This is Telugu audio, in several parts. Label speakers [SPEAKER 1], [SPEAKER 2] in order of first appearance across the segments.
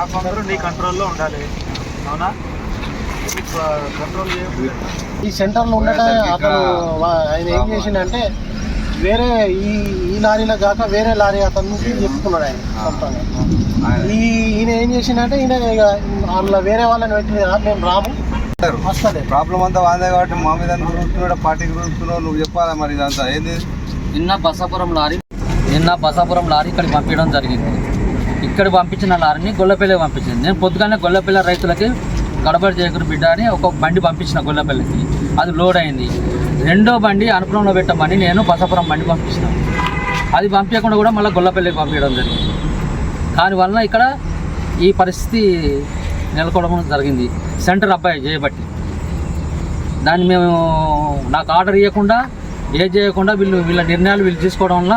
[SPEAKER 1] స్టాఫ్ అందరూ నీ కంట్రోల్లో ఉండాలి. అవునా? కంట్రోల్
[SPEAKER 2] ఈ సెంటర్లో ఉండట అతను ఆయన ఏం చేసిండంటే వేరే ఈ ఈ లారీలో కాక వేరే లారీ అతను నుంచి చెప్పుకున్నాడు ఆయన సొంతంగా ఈ ఈయన ఏం చేసిండంటే ఈయన ఇక అందులో వేరే వాళ్ళని పెట్టి మేము రాము. వస్తలే.
[SPEAKER 3] ప్రాబ్లం అంతా వాందే కాబట్టి మా మీద గురుతున్నాడు పార్టీ గురుతున్నావు నువ్వు చెప్పాలా మరి ఇదంతా? ఏంది?
[SPEAKER 4] నిన్న బసాపురం లారీ నిన్న బసాపురం లారీ ఇక్కడికి పంపించడం జరిగింది. ఇక్కడ పంపించిన లారీని గొల్లపల్లికి పంపించింది. నేను పొద్దుగానే గొల్లపల్లి రైతులకి గడబడి చేయకుని బిడ్డ అని ఒక బండి పంపించిన గొల్లపల్లికి. అది లోడ్ అయింది. రెండో బండి అనుపురంలో పెట్టమని నేను బసపురం బండి పంపించిన. అది పంపించకుండా కూడా మళ్ళీ గొల్లపల్లికి పంపించడం జరిగింది. దానివల్ల ఇక్కడ ఈ పరిస్థితి నెలకొనడం జరిగింది. సెంటర్ అబ్బాయి చేయబట్టి. దాన్ని మేము నాకు ఆర్డర్ ఇవ్వకుండా ఏ చేయకుండా వీళ్ళు వీళ్ళ నిర్ణయాలు వీళ్ళు తీసుకోవడం వల్ల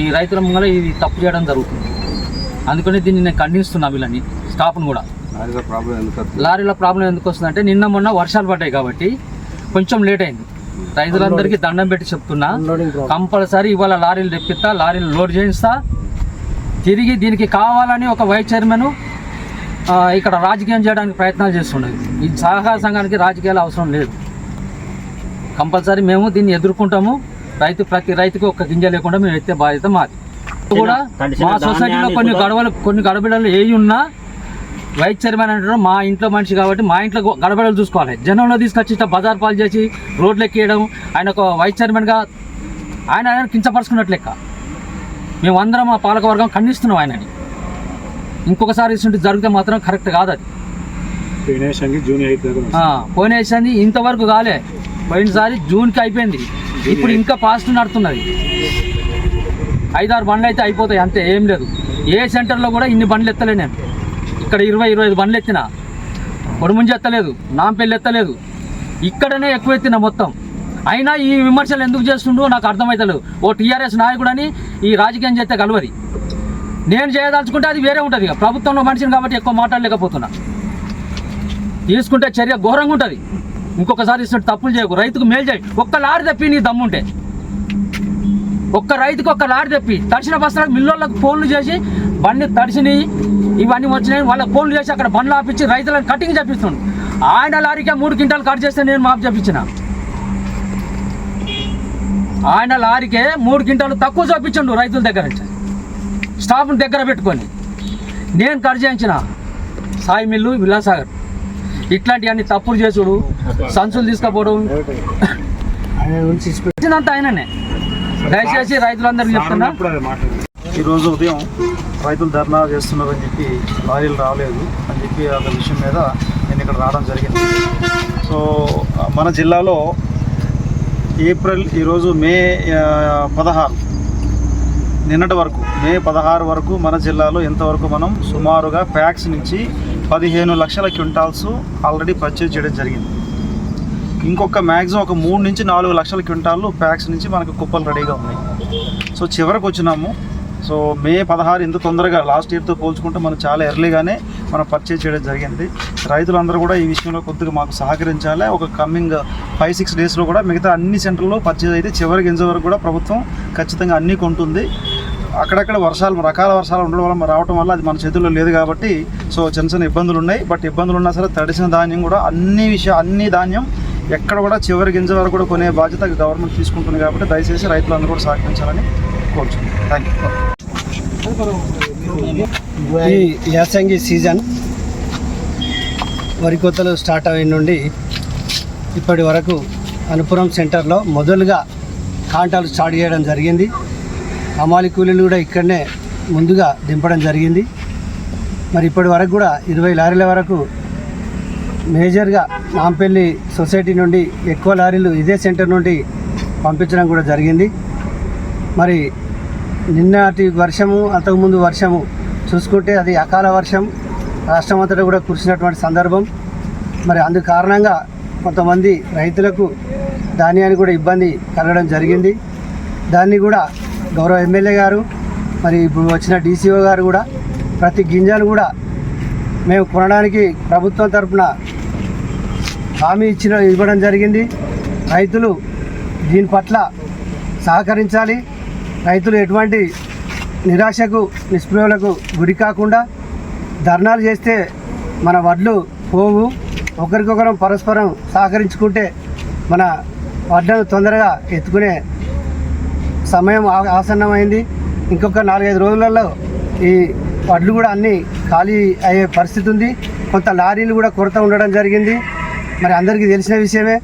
[SPEAKER 4] ఈ రైతుల ముంగల ఇది తప్పు చేయడం జరుగుతుంది. అందుకని దీన్ని నేను ఖండిస్తున్నా వీళ్ళని. స్టాఫ్ను కూడా? లారీల ప్రాబ్లం ఎందుకు వస్తుందంటే నిన్న మొన్న వర్షాలు పడ్డాయి కాబట్టి కొంచెం లేట్ అయింది. రైతులందరికీ దండం పెట్టి చెప్తున్నా. కంపల్సరీ ఇవాళ లారీలు తెప్పిస్తా లారీలు లోడ్ చేయిస్తా. తిరిగి దీనికి కావాలని ఒక వైస్ చైర్మన్ ఇక్కడ రాజకీయం చేయడానికి ప్రయత్నాలు చేస్తుండేది ఈ సహకార సంఘానికి రాజకీయాలు అవసరం లేదు. కంపల్సరీ మేము దీన్ని ఎదుర్కొంటాము. రైతు ప్రతి రైతుకి ఒక గింజ లేకుండా మేము ఎత్తే బాధ్యత మాది. కూడా మా సొసైటీలో కొన్ని గడవలు కొన్ని గడబిడలు ఏ ఉన్నా వైస్ చైర్మన్ అంటారు మా ఇంట్లో మనిషి కాబట్టి మా ఇంట్లో గడబడలు చూసుకోవాలి. జనంలో తీసుకొచ్చి ఇట్లా బజార్ పాలు చేసి రోడ్లు ఎక్కియడం ఆయన ఒక వైస్ చైర్మన్గా ఆయన ఆయన కించపరుచుకున్నట్లు లెక్క. మేము అందరం మా పాలకవర్గం ఖండిస్తున్నాం ఆయనని. ఇంకొకసారి ఇటువంటి జరిగితే మాత్రం కరెక్ట్ కాదు అది ఆ, పోయిన వేసింది ఇంతవరకు కాలే. పోయినసారి జూన్కి అయిపోయింది. ఇప్పుడు ఇంకా ఫాస్ట్ నడుతున్నది ఐదారు బండ్లు అయితే అయిపోతాయి అంతే ఏం లేదు. ఏ సెంటర్లో కూడా ఇన్ని బండ్లు ఎత్తలే నేను. ఇక్కడ ఇరవై ఇరవై ఐదు బండ్లు ఎత్తిన. పొడుముంజి ఎత్తలేదు నాంపల్లి ఎత్తలేదు. ఇక్కడనే ఎక్కువ ఎత్తిన మొత్తం. అయినా ఈ విమర్శలు ఎందుకు చేస్తుండో నాకు అర్థమవుతలేదు ఓ టీఆర్ఎస్ నాయకుడని ఈ రాజకీయం చేస్తే కలవది. నేను చేయదలుచుకుంటే అది వేరే ఉంటుంది ఇక. ప్రభుత్వంలో మనిషిని కాబట్టి ఎక్కువ మాట్లాడలేకపోతున్నా. తీసుకుంటే చర్య ఘోరంగా ఉంటుంది. ఇంకొకసారి ఇస్తున్న తప్పులు చేయకు. రైతుకు మేలు చేయి. ఒక్క లారీ తప్పి నీ దమ్ముంటే. ఒక్క రైతుకు ఒక్క లారీ తెప్పి. తడిసిన బస్తాలకు మిల్లోళ్ళకు ఫోన్లు చేసి బండి తడిసినవి ఇవన్నీ వచ్చినాయి వాళ్ళకి ఫోన్లు చేసి అక్కడ బండ్లు ఆపించి రైతులను కటింగ్ చేపిస్తుండు. ఆయన లారీకే మూడు క్వింటాలు కట్ చేస్తే నేను మాపు చేపించిన. ఆయన లారీకే మూడు క్వింటాలు తక్కువ చూపించండు రైతుల దగ్గర స్టాఫ్ని దగ్గర పెట్టుకొని. నేను కట్ చేయించిన. సాయి మిల్లు విలాసాగర్ ఇట్లాంటివన్నీ తప్పులు చేసుడు సంచులు తీసుకుపోవడం. వచ్చినంత ఆయననే. దయచేసి రైతులందరికీ చెప్తున్నా.
[SPEAKER 1] ఈరోజు ఉదయం రైతులు ధర్నా చేస్తున్నారని చెప్పి లారీలు రాలేదు అని చెప్పి ఒక విషయం మీద నేను ఇక్కడ రావడం జరిగింది. సో మన జిల్లాలో ఏప్రిల్ ఈరోజు మే పదహారు నిన్నటి వరకు మే పదహారు వరకు మన జిల్లాలో ఎంతవరకు మనం సుమారుగా ప్యాక్స్ నుంచి పదిహేను లక్షల క్వింటాల్స్ ఆల్రెడీ పర్చేజ్ చేయడం జరిగింది. ఇంకొక మ్యాక్సిమం ఒక మూడు నుంచి నాలుగు లక్షల క్వింటాలు ప్యాక్స్ నుంచి మనకు కుప్పలు రెడీగా ఉన్నాయి. సో చివరికి వచ్చినాము. సో మే పదహారు ఇంత తొందరగా లాస్ట్ ఇయర్తో పోల్చుకుంటే మనం చాలా ఎర్లీగానే మనం పర్చేజ్ చేయడం జరిగింది. రైతులందరూ కూడా ఈ విషయంలో కొద్దిగా మాకు సహకరించాలి. ఒక కమ్మింగ్ ఫైవ్ సిక్స్ డేస్లో కూడా మిగతా అన్ని సెంటర్లో పర్చేజ్ అయితే చివరి గింజ వరకు కూడా ప్రభుత్వం ఖచ్చితంగా అన్నీ కొంటుంది. అక్కడక్కడ వర్షాలు రకాల వర్షాలు ఉండడం వల్ల రావడం వల్ల అది మన చేతుల్లో లేదు కాబట్టి సో చిన్న చిన్న ఇబ్బందులు ఉన్నాయి. బట్ ఇబ్బందులు ఉన్నా సరే తడిసిన ధాన్యం కూడా అన్ని విషయ అన్ని ధాన్యం ఎక్కడ కూడా చివరి గింజ వరకు కూడా కొనే బాధ్యత గవర్నమెంట్ తీసుకుంటుంది కాబట్టి దయచేసి రైతులందరూ కూడా సహకరించాలని కోరుచున్నాను థ్యాంక్ యూ
[SPEAKER 2] ఈ యాసంగి సీజన్ వరి కోతలు స్టార్ట్ అయిన నుండి ఇప్పటి వరకు అనుపురం సెంటర్లో మొదలుగా కాంటాలు స్టార్ట్ చేయడం జరిగింది. అమాలి కూలీలు కూడా ఇక్కడనే ముందుగా దింపడం జరిగింది. మరి ఇప్పటి వరకు కూడా ఇరవై లారీల వరకు మేజర్గా నాంపల్లి సొసైటీ నుండి ఎక్కువ లారీలు ఇదే సెంటర్ నుండి పంపించడం కూడా జరిగింది. మరి నిన్నటి వర్షము అంతకుముందు వర్షము చూసుకుంటే అది అకాల వర్షం రాష్ట్రం అంతటా కూడా కురిసినటువంటి సందర్భం. మరి అందు కారణంగా కొంతమంది రైతులకు ధాన్యానికి కూడా ఇబ్బంది కలగడం జరిగింది. దాన్ని కూడా గౌరవ ఎమ్మెల్యే గారు మరి ఇప్పుడు వచ్చిన డీసీఓ గారు కూడా ప్రతి గింజను కూడా మేము కొనడానికి ప్రభుత్వం తరఫున హామీ ఇచ్చిన ఇవ్వడం జరిగింది. రైతులు దీని పట్ల సహకరించాలి. రైతులు ఎటువంటి నిరాశకు నిస్పృహలకు గురి కాకుండా ధర్నాలు చేస్తే మన వడ్లు పోవు. ఒకరికొకరం పరస్పరం సహకరించుకుంటే మన వడ్లను తొందరగా ఎత్తుకునే సమయం ఆ- ఆసన్నమైంది. ఇంకొక నాలుగైదు రోజులలో ఈ వడ్లు కూడా అన్నీ ఖాళీ అయ్యే పరిస్థితి ఉంది. కొంత లారీలు కూడా కొరత ఉండడం జరిగింది. మరి అందరికీ తెలిసిన విషయమే.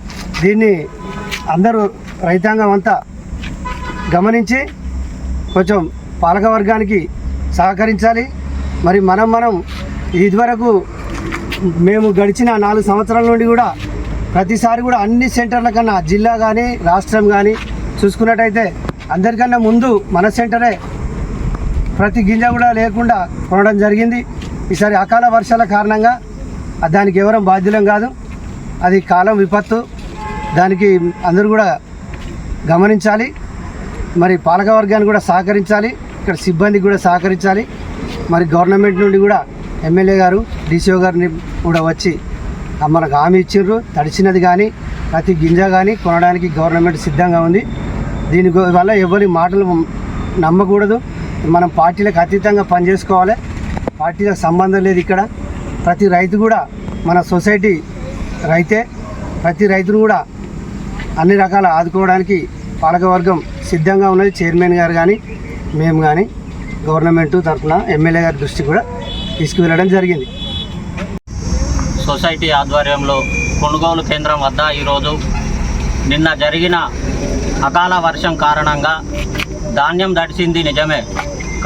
[SPEAKER 2] దీన్ని అందరూ రైతాంగం అంతా గమనించి కొంచెం పాలక వర్గానికి సహకరించాలి. మరి మనం మనం ఇదివరకు మేము గడిచిన నాలుగు సంవత్సరాల నుండి కూడా ప్రతిసారి కూడా అన్ని సెంటర్ల కన్నా జిల్లా కానీ రాష్ట్రం కానీ చూసుకున్నట్టయితే అందరికన్నా ముందు మన సెంటరే ప్రతి గింజ కూడా లేకుండా కొనడం జరిగింది. ఈసారి అకాల వర్షాల కారణంగా దానికి ఎవరం బాధ్యులం కాదు. అది కాలం విపత్తు. దానికి అందరూ కూడా గమనించాలి. మరి పాలక వర్గాన్ని కూడా సహకరించాలి. ఇక్కడ సిబ్బందికి కూడా సహకరించాలి. మరి గవర్నమెంట్ నుండి కూడా ఎమ్మెల్యే గారు డీసీఓ గారిని కూడా వచ్చి మనకు హామీ ఇచ్చిర్రు తడిచినది కానీ ప్రతి గింజ కానీ కొనడానికి గవర్నమెంట్ సిద్ధంగా ఉంది. దీని వల్ల ఎవరి మాటలు నమ్మకూడదు. మనం పార్టీలకు అతీతంగా పనిచేసుకోవాలి. పార్టీలకు సంబంధం లేదు ఇక్కడ. ప్రతి రైతు కూడా మన సొసైటీ రైతే ప్రతి రైతును కూడా అన్ని రకాల ఆదుకోవడానికి పాలకవర్గం సిద్ధంగా ఉన్నది. చైర్మన్ గారు కానీ మేము కానీ గవర్నమెంట్ తరఫున ఎమ్మెల్యే గారి దృష్టి కూడా తీసుకువెళ్ళడం జరిగింది.
[SPEAKER 5] సొసైటీ ఆధ్వర్యంలో కొనుగోలు కేంద్రం వద్ద ఈరోజు నిన్న జరిగిన అకాల వర్షం కారణంగా ధాన్యం దడిచింది నిజమే.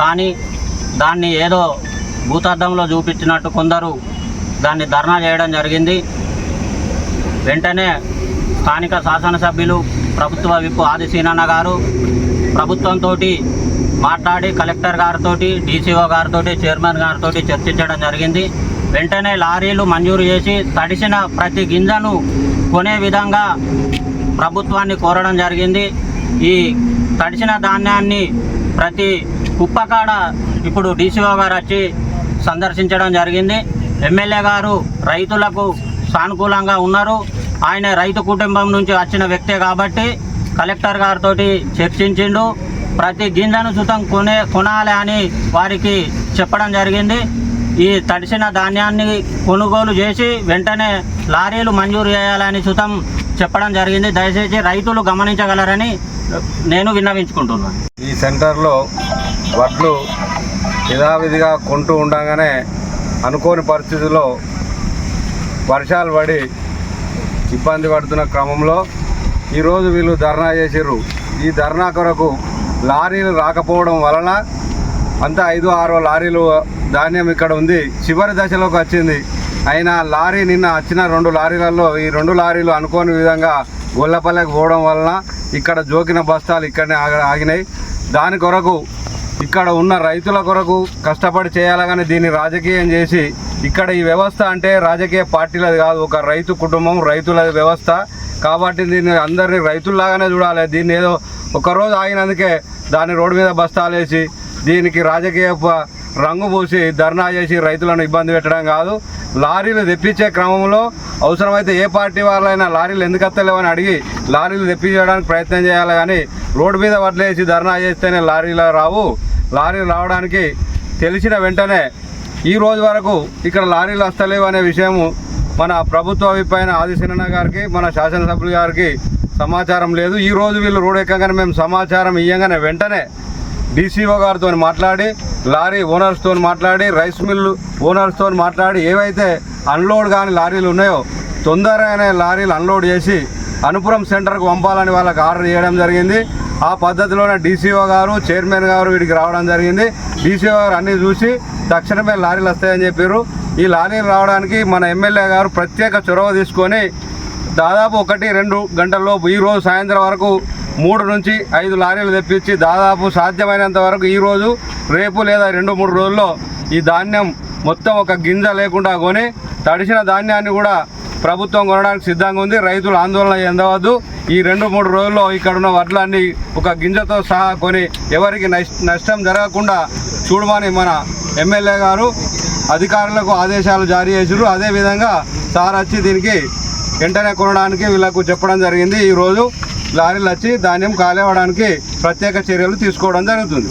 [SPEAKER 5] కానీ దాన్ని ఏదో భూతార్థంలో చూపించినట్టు కొందరు దాన్ని ధర్నా చేయడం జరిగింది. వెంటనే స్థానిక శాసనసభ్యులు ప్రభుత్వ విప్ ఆదిశీనన్న గారు ప్రభుత్వంతో మాట్లాడి కలెక్టర్ గారితో డీసీఓ గారితో చైర్మన్ గారితో చర్చించడం జరిగింది. వెంటనే లారీలు మంజూరు చేసి తడిసిన ప్రతి గింజను కొనే విధంగా ప్రభుత్వాన్ని కోరడం జరిగింది. ఈ తడిసిన ధాన్యాన్ని ప్రతి కుప్పకాడ ఇప్పుడు డీసీఓ గారు వచ్చి సందర్శించడం జరిగింది. ఎమ్మెల్యే గారు రైతులకు సానుకూలంగా ఉన్నారు. ఆయన రైతు కుటుంబం నుంచి వచ్చిన వ్యక్తే కాబట్టి కలెక్టర్ గారితో చర్చించిండు. ప్రతి గింజను సుతం కొనే కొనాలి అని వారికి చెప్పడం జరిగింది. ఈ తడిసిన ధాన్యాన్ని కొనుగోలు చేసి వెంటనే లారీలు మంజూరు చేయాలని సుతం చెప్పడం జరిగింది. దయచేసి రైతులు గమనించగలరని నేను విన్నవించుకుంటున్నాను.
[SPEAKER 3] ఈ సెంటర్లో వడ్లు యథావిధిగా కొంటూ ఉండగానే అనుకోని పరిస్థితుల్లో వర్షాలు పడి ఇబ్బంది పడుతున్న క్రమంలో ఈరోజు వీళ్ళు ధర్నా చేసిర్రు. ఈ ధర్నా కొరకు లారీలు రాకపోవడం వలన అంతా ఐదు ఆరో లారీలు ధాన్యం ఇక్కడ ఉంది. చివరి దశలోకి వచ్చింది. అయినా లారీ నిన్న వచ్చిన రెండు లారీలలో ఈ రెండు లారీలు అనుకోని విధంగా గొల్లపల్లెకి పోవడం వలన ఇక్కడ జోకిన బస్తాలు ఇక్కడనే ఆగినాయి. దాని కొరకు ఇక్కడ ఉన్న రైతుల కొరకు కష్టపడి చేయాలగానే దీన్ని రాజకీయం చేసి ఇక్కడ ఈ వ్యవస్థ అంటే రాజకీయ పార్టీలది కాదు ఒక రైతు కుటుంబం రైతుల వ్యవస్థ. కాబట్టి దీన్ని అందరినీ రైతుల్లాగానే చూడాలి. దీన్ని ఏదో ఒకరోజు ఆగినందుకే దాన్ని రోడ్డు మీద బస్తాలు వేసి దీనికి రాజకీయ రంగు పూసి ధర్నా చేసి రైతులను ఇబ్బంది పెట్టడం కాదు. లారీలు తెప్పించే క్రమంలో అవసరమైతే ఏ పార్టీ వాళ్ళైనా లారీలు ఎందుకు వస్తలేవని అడిగి లారీలు తెప్పించడానికి ప్రయత్నం చేయాలి. కానీ రోడ్డు మీద వదిలేసి ధర్నా చేస్తేనే లారీలు రావు. లారీలు రావడానికి తెలిసిన వెంటనే ఈ రోజు వరకు ఇక్కడ లారీలు వస్తలేవు అనే విషయము మన ప్రభుత్వ పైన ఆదిశీనన్న గారికి మన శాసనసభ్యులు గారికి సమాచారం లేదు. ఈ రోజు వీళ్ళు రోడ్ ఎక్కగానే మేము సమాచారం ఇయ్యంగానే వెంటనే డీసీఓ గారితో మాట్లాడి లారీ ఓనర్స్తో మాట్లాడి రైస్ మిల్లు ఓనర్స్తో మాట్లాడి ఏవైతే అన్లోడ్ కాని లారీలు ఉన్నాయో తొందరగానే లారీలు అన్లోడ్ చేసి అనుపురం సెంటర్కు పంపాలని వాళ్ళకి ఆర్డర్ చేయడం జరిగింది. ఆ పద్ధతిలోనే డీసీఓ గారు చైర్మన్ గారు వీడికి రావడం జరిగింది. డీసీఓ గారు అన్నీ చూసి తక్షణమే లారీలు వస్తాయని చెప్పారు ఈ లారీలు రావడానికి మన ఎమ్మెల్యే గారు ప్రత్యేక చొరవ తీసుకొని దాదాపు ఒకటి రెండు గంటల్లోపు ఈ రోజు సాయంత్రం వరకు మూడు నుంచి ఐదు లారీలు తెప్పించి దాదాపు సాధ్యమైనంత వరకు ఈ రోజు రేపు లేదా రెండు మూడు రోజుల్లో ఈ ధాన్యం మొత్తం ఒక గింజ లేకుండా కొని తడిసిన ధాన్యాన్ని కూడా ప్రభుత్వం కొనడానికి సిద్ధంగా ఉంది. రైతులు ఆందోళన చెందవద్దు. ఈ రెండు మూడు రోజుల్లో ఇక్కడ ఉన్న వడ్లన్నీ ఒక గింజతో సహా కొని ఎవరికి నష్టం జరగకుండా చూడమని మన ఎమ్మెల్యే గారు అధికారులకు ఆదేశాలు జారీ చేసారు అదేవిధంగా సార్ వచ్చి దీనికి వెంటనే కొనడానికి వీళ్ళకు చెప్పడం జరిగింది. ఈరోజు లారీలు వచ్చి ధాన్యం కాలేవడానికి ప్రత్యేక చర్యలు తీసుకోవడం జరుగుతుంది.